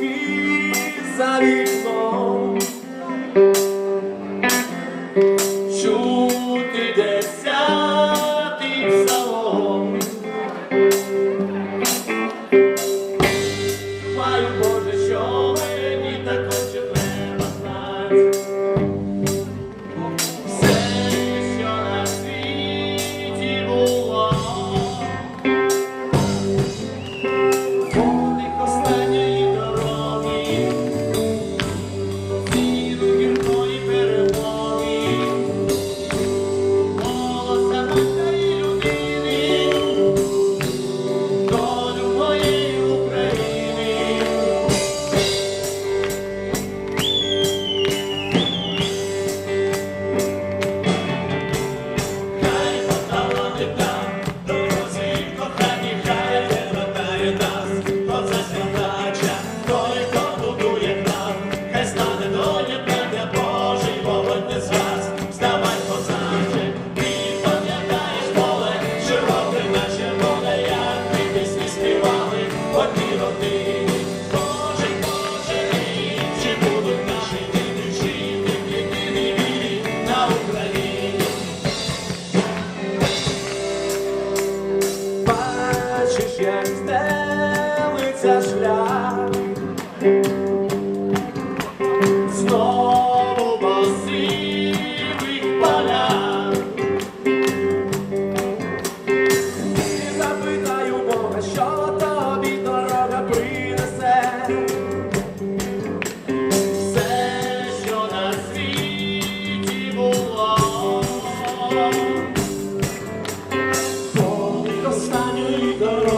морський за вікном чути десятий псалом. Маю Боже, що ми ще знелиться шлях, знову босивих полях. І запитаю Бога, що тобі дорога принесе, все, що на світі було. Останньої дороги